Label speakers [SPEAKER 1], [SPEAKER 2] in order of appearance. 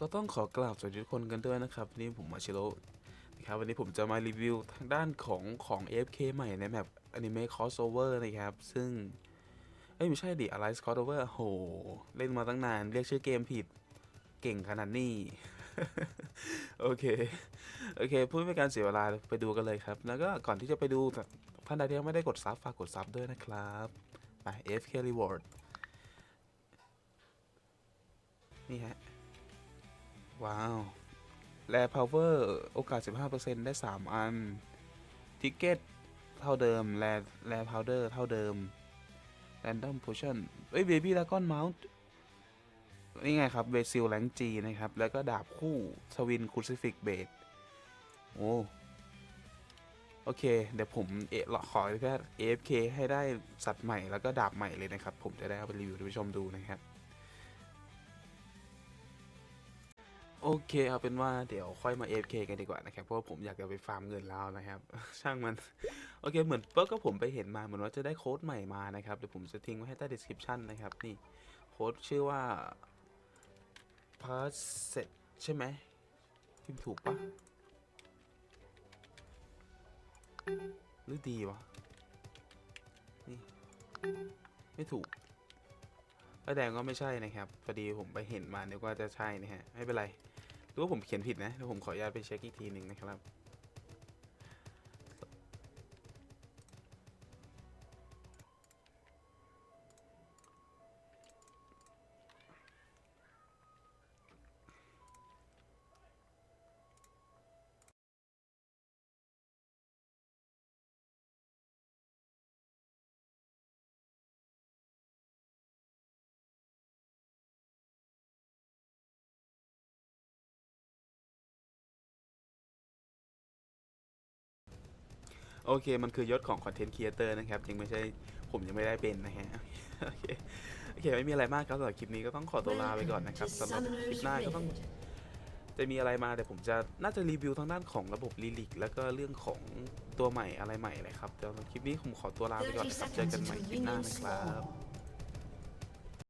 [SPEAKER 1] ก็ต้องขอกราบสวัสดีทุกคนกันด้วยนะครับวันนี้ผมมาชิโร่นะครับวันนี้ผมจะมารีวิวทางด้านของของ AFK ใหม่ในแมป Anime Crossover นะครับ ซึ่ง เอ้ย ไม่ใช่ดิ Alice Crossover โห เล่นมาตั้งนาน เรียกชื่อเกมผิดเก่งขนาดนี้ โอเค โอเค พูดไม่การเสียเวลาไปดูกันเลยครับ แล้วก็ก่อนที่จะไปดูท่านใดที่ยังไม่ได้กดซับฝากกดซับด้วยนะครับไป AFK Reward นี่ฮะ ว้าว แรพาวเวอร์ โอกาส 15%ได้ 3 อัน ทิกเก็ต เท่าเดิม แรแรพาวเดอร์ เท่าเดิม แรนดอมโพชั่นเอ้ยเบบี้ดากอนเมาส์นี่ไงครับเบซิลแลงจีนะครับ แล้วก็ดาบคู่สวินคูซิฟิกเบดโอ้โอเค เดี๋ยวผมเอะขอแค่ AFK ให้ได้สัตว์ใหม่แล้วก็ดาบใหม่เลยนะครับ ผมจะได้เอาไปรีวิวให้ผู้ชมดูนะครับ โอเคเอาเป็นว่าเดี๋ยวค่อยมา AFK กันดีกว่านะครับเพราะว่าผมอยากจะไปฟาร์มเงินแล้วนะครับ ช่างมัน โอเคเหมือนเปิ๊กก็ผมไปเห็นมาเหมือนว่าจะได้โค้ดใหม่มานะครับเดี๋ยวผมจะทิ้งไว้ให้ใต้ description นะครับนี่โค้ดชื่อว่า p a s s e t ใช่ไหมพิมพ์ถูกปะหรือดีวะนี่ไม่ถูก ป้ายแดงก็ไม่ใช่นะครับพอดีผมไปเห็นมานึกว่าจะใช่นะฮะไม่เป็นไรหรือว่าผมเขียนผิดนะเดี๋ยวผมขออนุญาตไปเช็คอีกทีหนึ่งนะครับ โอเค มันคือยศของคอนเทนต์ครีเอเตอร์นะครับยังไม่ใช่ผมยังไม่ได้เป็นนะฮะโอเคโอเคไม่มีอะไรมากครับสำหรับคลิปนี้ก็ต้องขอตัวลาไปก่อนนะครับสำหรับคลิปหน้าก็ต้องจะมีอะไรมาแต่ผมจะน่าจะรีวิวทางด้านของระบบลิลิกแล้วก็เรื่องของตัวใหม่อะไรใหม่เลยครับแต่สำหรับคลิปนี้ผมขอตัวลาไปก่อนนะครับเจอกันใหม่คลิปหน้านะครับ